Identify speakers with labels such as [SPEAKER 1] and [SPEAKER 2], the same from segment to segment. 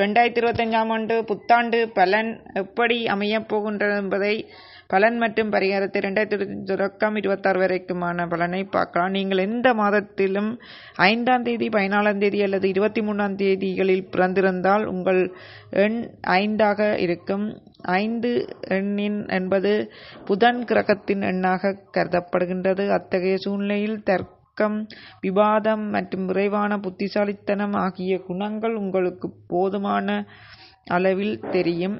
[SPEAKER 1] ரெண்டாயிரத்தி இருபத்தஞ்சாம் ஆண்டு புத்தாண்டு பலன் எப்படி அமையப் போகின்றது என்பதை பலன் மற்றும் பரிகாரத்தை ரெண்டாயிரத்தி இருபத்தஞ்சு தொடக்கம் இருபத்தாறு வரைக்குமான பலனை பார்க்கலாம். நீங்கள் எந்த மாதத்திலும் ஐந்தாம் தேதி பதினாலாம் தேதி அல்லது இருபத்தி மூணாம் தேதிகளில் பிறந்திருந்தால் உங்கள் எண் ஐந்தாக இருக்கும். ஐந்து எண்ணின் என்பது புதன் கிரகத்தின் எண்ணாக கருதப்படுகின்றது. அத்தகைய சூழ்நிலையில் ஒழுக்கம் விவாதம் மற்றும் விரைவான புத்திசாலித்தனம் ஆகிய குணங்கள் உங்களுக்கு போதுமான அளவில் தெரியும்.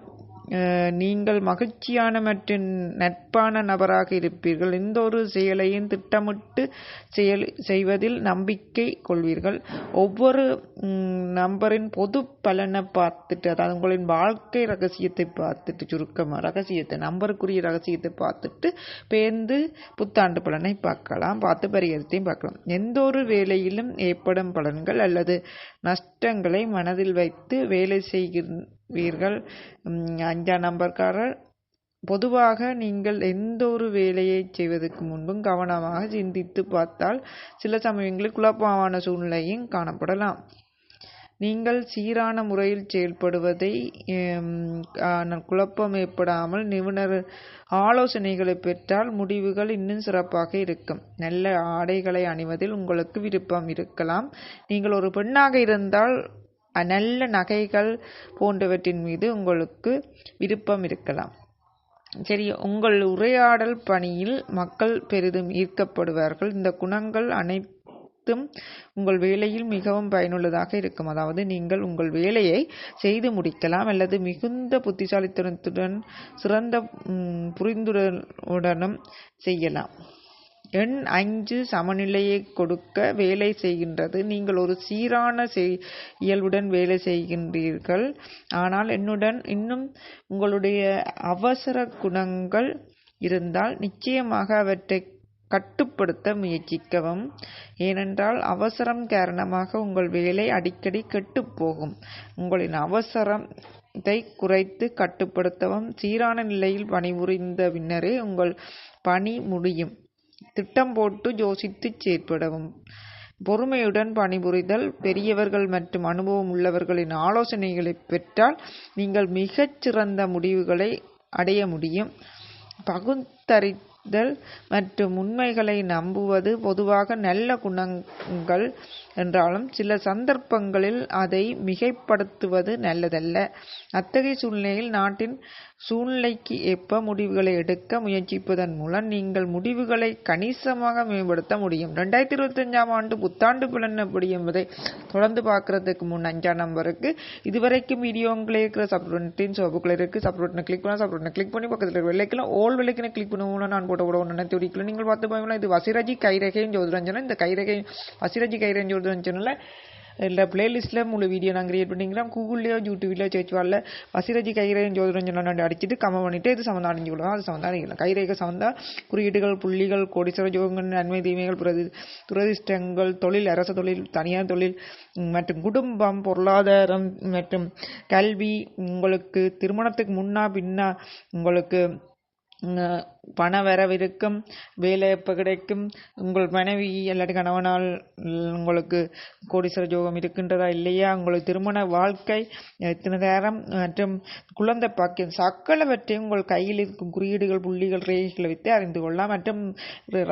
[SPEAKER 1] நீங்கள் மகிழ்ச்சியான மற்றும் நட்பான நபராக இருப்பீர்கள். எந்த ஒரு செயலையும் திட்டமிட்டு செயல் செய்வதில் நம்பிக்கை கொள்வீர்கள். ஒவ்வொரு நம்பரின் பொது பலனை பார்த்துட்டு அதாவது உங்களின் வாழ்க்கை ரகசியத்தை பார்த்துட்டு சுருக்கமாக ரகசியத்தை நம்பருக்குரிய ரகசியத்தை பார்த்துட்டு பேர்ந்து புத்தாண்டு பலனை பார்க்கலாம் பார்த்து பரிகாரத்தையும் பார்க்கலாம். எந்த ஒரு வேலையிலும் ஏற்படும் பலன்கள் அல்லது நஷ்டங்களை மனதில் வைத்து வேலை செய்கிற வீர்கள் அஞ்சாம் நம்பர்காரர் பொதுவாக நீங்கள் எந்த ஒரு வேலையை செய்வதற்கு முன்பும் கவனமாக சிந்தித்து பார்த்தால் சில சமயங்களில் குழப்பமான சூழ்நிலையும் காணப்படலாம். நீங்கள் சீரான முறையில் செயல்படுவதை குழப்பம் ஏற்படாமல் நிபுணர் ஆலோசனைகளை பெற்றால் முடிவுகள் இன்னும் சிறப்பாக இருக்கும். நல்ல ஆடைகளை அணிவதில் உங்களுக்கு விருப்பம் இருக்கலாம். நீங்கள் ஒரு பெண்ணாக இருந்தால் நல்ல நகைகள் போன்றவற்றின் மீது உங்களுக்கு விருப்பம் இருக்கலாம். சரி உங்கள் உரையாடல் பணியில் மக்கள் பெரிதும் ஈர்க்கப்படுவார்கள். இந்த குணங்கள் அனைத்தும் உங்கள் வேலையில் மிகவும் பயனுள்ளதாக இருக்கும். அதாவது நீங்கள் உங்கள் வேலையை செய்து முடிக்கலாம் அல்லது மிகுந்த புத்திசாலித்தனத்துடன் சிறந்த புரிந்துடனும் செய்யலாம். எண் அஞ்சு சமநிலையை கொடுக்க வேலை செய்கின்றது. நீங்கள் ஒரு சீரான இயல்புடன் வேலை செய்கின்றீர்கள். ஆனால் என்னுடன் இன்னும் உங்களுடைய அவசர குணங்கள் இருந்தால் நிச்சயமாக அவற்றை கட்டுப்படுத்த முயற்சிக்கவும். ஏனென்றால் அவசரம் காரணமாக உங்கள் வேலை அடிக்கடி கெட்டுப்போகும். உங்களின் அவசரம் இதை குறைத்து கட்டுப்படுத்தவும் சீரான நிலையில் பணிபுரிந்த பின்னரே உங்கள் பணி முடியும். திட்டம் போட்டு யோசித்து செயற்படவும். பொறுமையுடன் பணிபுரிதல் பெரியவர்கள் மற்றும் அனுபவம் உள்ளவர்களின் ஆலோசனைகளை பெற்றால் நீங்கள் மிகச்சிறந்த முடிவுகளை அடைய முடியும். பகுத்தறிதல் மற்றும் உண்மைகளை நம்புவது பொதுவாக நல்ல குணங்கள் என்றாலும் சில சந்தர்ப்பங்களில் அதை மிகைப்படுத்துவது நல்லதல்ல. அத்தகைய சூழ்நிலையில் நாட்டின் சூழ்நிலைக்கு ஏற்ப முடிவுகளை எடுக்க முயற்சிப்பதன் மூலம் நீங்கள் முடிவுகளை கணிசமாக மேம்படுத்த முடியும். ரெண்டாயிரத்தி இருபத்தஞ்சாம் ஆண்டு புத்தாண்டு பலன் எப்படி என்பதை தொடர்ந்து பார்க்கறதுக்கு முன் அஞ்சாம் நம்பருக்கு இதுவரைக்கும் வீடியோங்களே இருக்கிற சப்ரோட்டின் சோப்புக்குள்ள இருக்கு. சப்ரோட்டினை கிளிக் பண்ண சப்ரோட்டினை கிளிக் பண்ணி பக்கத்தில் இருக்கிற வெள்ளைக்கெல்லாம் ஓல் வெள்ளைக்கின கிளிக் பண்ண மூலம் நான் போட்ட கூட ஒன்று நினைத்து நீங்கள் பார்த்து போய் இது வசிராஜி கைரேகையும் ஜோதிரஞ்சனம் இந்த கைரேகை வசிராஜி கைரேகை ஜோதிரஞ்சனில் இல்லை பிளேலிஸ்ட்டில் முழு வீடியோ நான் கிரியேட் பண்ணிக்கிறேன். கூகுள்லேயோ யூடியூப்லேயோ சேர்ச்சி வரல வசிரஜி கைரேகை ஜோதிரஞ்சன் அடிச்சுட்டு கமெண்ட் பண்ணிட்டு இது சம்மந்தம் அடைஞ்சு விடுவோம் அது சம்மந்தம் அடைக்கலாம் கைரேக சம்மந்த குறியீடுகள் புள்ளிகள் கோடிசர ஜோகங்கள் நன்மை தீமைகள் பிரதி துரதிஷ்டங்கள் தொழில் அரசு தொழில் தனியார் தொழில் மற்றும் குடும்பம் பொருளாதாரம் மற்றும் கல்வி உங்களுக்கு திருமணத்துக்கு முன்னா பின்னா உங்களுக்கு பண வரவிருக்கும் வேலை எப்போ கிடைக்கும். உங்கள் மனைவி இல்லாட்டி கணவனால் உங்களுக்கு கோடீஸ்வர ஜோகம் இருக்கின்றதா இல்லையா? உங்களுக்கு திருமண வாழ்க்கை எத்தனை நேரம்? மற்றும் குழந்தை பாக்கியம் சக்கலவற்றையும் உங்கள் கையில் இருக்கும் குறியீடுகள் புள்ளிகள் ரேகைகளை வைத்து அறிந்து கொள்ளலாம். மற்றும்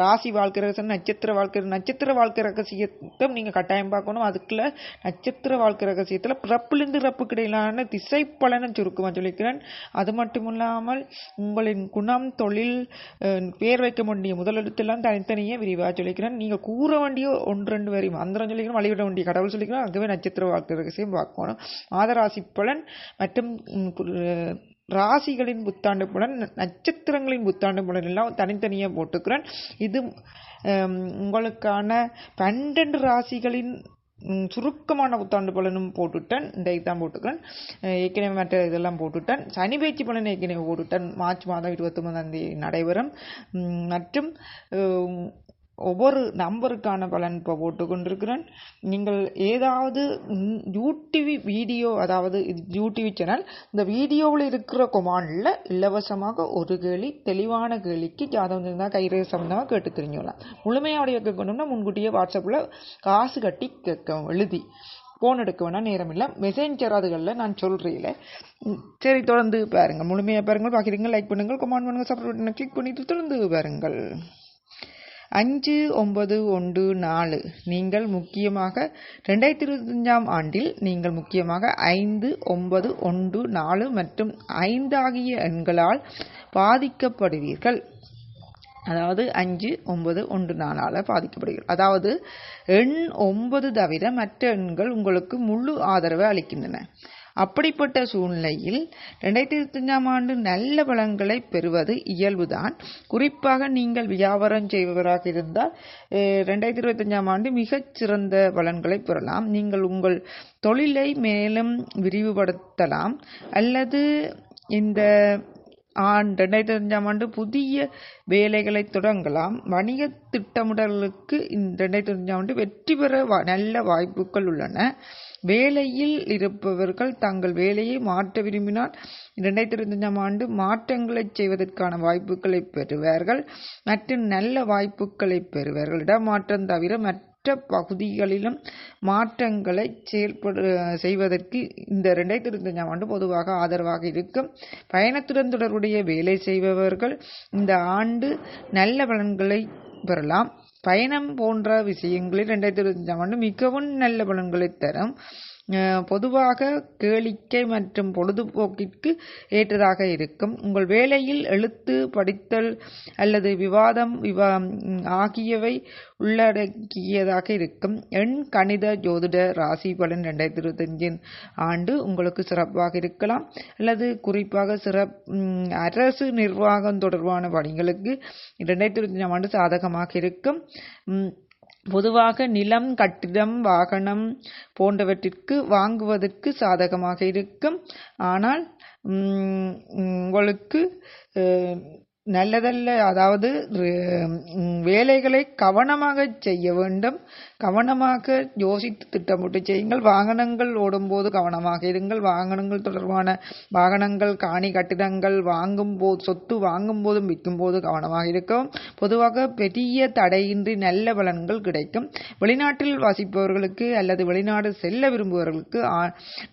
[SPEAKER 1] ராசி வாழ்க்கை ரகசியம் நட்சத்திர வாழ்க்கை நட்சத்திர வாழ்க்கை ரகசியத்தை நீங்கள் கட்டாயம் பார்க்கணும். அதுக்குள்ள நட்சத்திர வாழ்க்கை ரகசியத்தில் பிறப்பிலிருந்து இறப்புக்கு இடையிலான திசை பலனை சுருக்கமாக சொல்லிக்கிறேன். அது மட்டும் இல்லாமல் உங்களின் குணம் தொழில் பேர் வைக்க வேண்டிய முதலெழுத்தெல்லாம் தனித்தனியே விரிவாக சொல்லிக்கிறேன். நீங்கள் கூற வேண்டிய ஒன்று ரெண்டு வரையும் மந்திரம் சொல்லிக்கணும் வழிவிட வேண்டிய கடவுள் சொல்லிக்கணும் அங்கவே நட்சத்திர வாழ்க்கை ரகசியம் பார்க்கணும் மாதராசி பலன் மற்றும் ராசிகளின் புத்தாண்டு பலன் நட்சத்திரங்களின் புத்தாண்டு பலன் எல்லாம் தனித்தனியாக போட்டுக்கிறேன். இது உங்களுக்கான பன்னெண்டு ராசிகளின் சுருக்கமான புத்தாண்டு பலனும் போட்டுட்டேன் இந்த இதுதான் போட்டுக்கிறேன். ஏற்கனவே மற்ற இதெல்லாம் போட்டுட்டேன் சனி பயிற்சி பலன் ஏற்கனவே போட்டுட்டேன் மார்ச் மாதம் இருபத்தொன்பதாம் தேதி நடைபெறும். மற்றும் ஒவ்வொரு நம்பருக்கான பலன் இப்போ போட்டுக்கொண்டிருக்கிறேன். நீங்கள் ஏதாவது யூடிவி வீடியோ அதாவது இது யூடிவி சேனல் இந்த வீடியோவில் இருக்கிற கொமாண்டில் இலவசமாக ஒரு கேள்வி தெளிவான கேள்விக்கு ஜாதகம் இருந்தால் கைரேகை சம்மந்தமாக கேட்டு தெரிஞ்சுக்கலாம். முழுமையாக கேட்கணும்னா முன்கூட்டியே வாட்ஸ்அப்பில் காசு கட்டி கேட்க எழுதி. ஃபோன் எடுக்க வேணாம் நேரம் இல்லை. மெசேஞ்சர் அதுகளில் நான் சொல்கிறீங்களே சரி தொடர்ந்து பாருங்கள் முழுமையாக பாருங்கள். பார்க்குறீங்க லைக் பண்ணுங்கள் கமெண்ட் பண்ணுங்கள் சப்ஸ்கிரைப் பண்ணி கிளிக் பண்ணிட்டு தொடர்ந்து பாருங்கள். அஞ்சு ஒன்பது ஒன்று நாலு. நீங்கள் முக்கியமாக ரெண்டாயிரத்தி இருபத்தஞ்சாம் ஆண்டில் நீங்கள் முக்கியமாக ஐந்து ஒன்பது ஒன்று நாலு மற்றும் ஐந்து ஆகிய எண்களால் பாதிக்கப்படுவீர்கள். அதாவது அஞ்சு ஒன்பது ஒன்று நாலால் பாதிக்கப்படுகிறது அதாவது எண் ஒன்பது தவிர மற்ற எண்கள் உங்களுக்கு முழு ஆதரவை அளிக்கின்றன. அப்படிப்பட்ட சூழ்நிலையில் ரெண்டாயிரத்தி இருபத்தஞ்சாம் ஆண்டு நல்ல பலன்களை பெறுவது இயல்புதான். குறிப்பாக நீங்கள் வியாபாரம் செய்பவராக இருந்தால் ரெண்டாயிரத்தி இருபத்தஞ்சாம் ஆண்டு மிகச் சிறந்த பலன்களை பெறலாம். நீங்கள் உங்கள் தொழிலை மேலும் விரிவுபடுத்தலாம். அல்லது இந்த ஆண்டு ரெண்டாயிரத்தி ஆண்டு புதிய வேலைகளை தொடங்கலாம். வணிக திட்டமிடலுக்கு இந்த ரெண்டாயிரத்தி ஆண்டு வெற்றி பெற நல்ல வாய்ப்புகள் உள்ளன. வேலையில் இருப்பவர்கள் தங்கள் வேலையை மாற்ற விரும்பினால் ரெண்டாயிரத்தி இருபத்தஞ்சாம் ஆண்டு மாற்றங்களை செய்வதற்கான வாய்ப்புகளை பெறுவார்கள். மற்றும் நல்ல வாய்ப்புகளை பெறுவார்கள். இடமாற்றம் தவிர மற்ற மற்ற பகுதிகளிலும் மாற்றங்களை செயல்படு செய்வதற்கு இந்த ரெண்டாயிரத்தி இருபத்தஞ்சாம் ஆண்டு பொதுவாக ஆதரவாக இருக்கும். பயணத்துடன் தொடர்புடைய வேலை செய்பவர்கள் இந்த ஆண்டு நல்ல பலன்களை பெறலாம். பயணம் போன்ற விஷயங்களில் ரெண்டாயிரத்தி இருபத்தஞ்சாம் ஆண்டு மிகவும் நல்ல பலன்களை தரும். பொதுவாக கேளிக்கை மற்றும் பொழுதுபோக்கிற்கு ஏற்றதாக இருக்கும். உங்கள் வேலையில் எழுத்து படித்தல் அல்லது விவாதம் விவா ஆகியவை உள்ளடக்கியதாக இருக்கும். எண் கணித ஜோதிட ராசி பலன் ரெண்டாயிரத்தி இருபத்தஞ்சின் ஆண்டு உங்களுக்கு சிறப்பாக இருக்கலாம். அல்லது குறிப்பாக சிறப் அரசு நிர்வாகம் தொடர்பான பணிகளுக்கு ரெண்டாயிரத்தி இருபத்தஞ்சாம் ஆண்டு சாதகமாக இருக்கும். பொதுவாக நிலம் கட்டிடம் வாகனம் போன்றவற்றிற்கு வாங்குவதற்கு சாதகமாக இருக்கும். ஆனால் உங்களுக்கு நல்லதல்ல. அதாவது வேலைகளை கவனமாக செய்ய வேண்டும். கவனமாக யோசித்து திட்டமிட்டு செய்யுங்கள். வாகனங்கள் ஓடும்போது கவனமாக இருங்கள். வாகனங்கள் தொடர்பான வாகனங்கள் காணி கட்டிடங்கள் வாங்கும் போது சொத்து வாங்கும் போதும் விற்கும் போது கவனமாக இருக்கும். பொதுவாக பெரிய தடையின்றி நல்ல பலன்கள் கிடைக்கும். வெளிநாட்டில் வசிப்பவர்களுக்கு அல்லது வெளிநாடு செல்ல விரும்புபவர்களுக்கு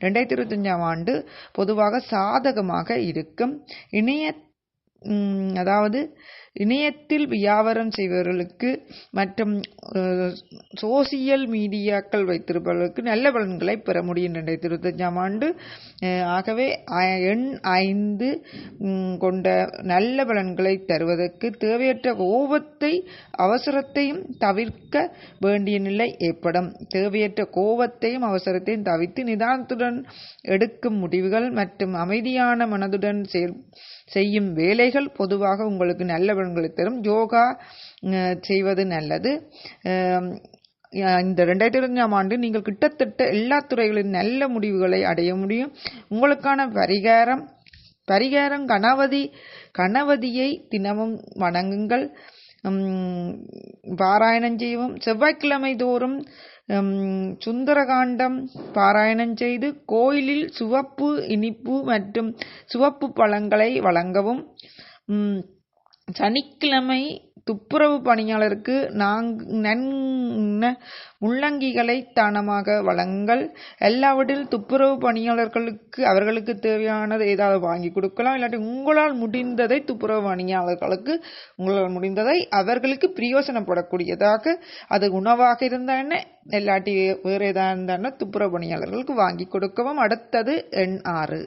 [SPEAKER 1] ரெண்டாயிரத்தி இருபத்தஞ்சாம் ஆண்டு பொதுவாக சாதகமாக இருக்கும். இணைய அதாவது இணையத்தில் வியாபாரம் செய்பவர்களுக்கு மற்றும் சோசியல் மீடியாக்கள் வைத்திருப்பவர்களுக்கு நல்ல பலன்களை பெற முடியும். ரெண்டாயிரத்தி இருபத்தஞ்சாம் ஆண்டு ஆகவே எண் ஐந்து கொண்ட நல்ல பலன்களை தருவதற்கு தேவையற்ற கோபத்தை அவசரத்தையும் தவிர்க்க வேண்டிய நிலை ஏற்படும். தேவையற்ற கோபத்தையும் அவசரத்தையும் தவிர்த்து நிதானத்துடன் எடுக்கும் முடிவுகள் மற்றும் அமைதியான மனதுடன் செயல் செய்யும் வேலைகள் பொதுவாக உங்களுக்கு நல்ல பலன்களை தரும். யோகா செய்வது நல்லது. இந்த ரெண்டாயிரத்தி இருபத்தஞ்சாம் ஆண்டு நீங்கள் கிட்டத்தட்ட எல்லா துறைகளின் நல்ல முடிவுகளை அடைய முடியும். உங்களுக்கான பரிகாரம் பரிகாரம் கணவதி கணவதியை தினமும் வணங்குங்கள். பாராயணம் செய்வோம் செவ்வாய்க்கிழமை தோறும் சுந்தரகாண்டம் பாராயணம் செய்து கோயிலில் சிவப்பு இனிப்பு மற்றும் சிவப்பு பழங்களை வழங்கவும் சனிக்கிழமை துப்புரவு பணியாளருக்கு நாங் நன் முள்ளங்கிகளை தானமாக வழங்கல். எல்லாவற்றில் துப்புரவு பணியாளர்களுக்கு அவர்களுக்கு தேவையானது ஏதாவது வாங்கி கொடுக்கலாம். இல்லாட்டி உங்களால் முடிந்ததை துப்புரவு பணியாளர்களுக்கு உங்களால் முடிந்ததை அவர்களுக்கு பிரயோசனப்படக்கூடியதாக அது உணவாக இருந்தா என்ன? இல்லாட்டி வேறு ஏதாவது இருந்தாலும் துப்புரவு பணியாளர்களுக்கு வாங்கி கொடுக்கவும். அடுத்தது எண் ஆறு.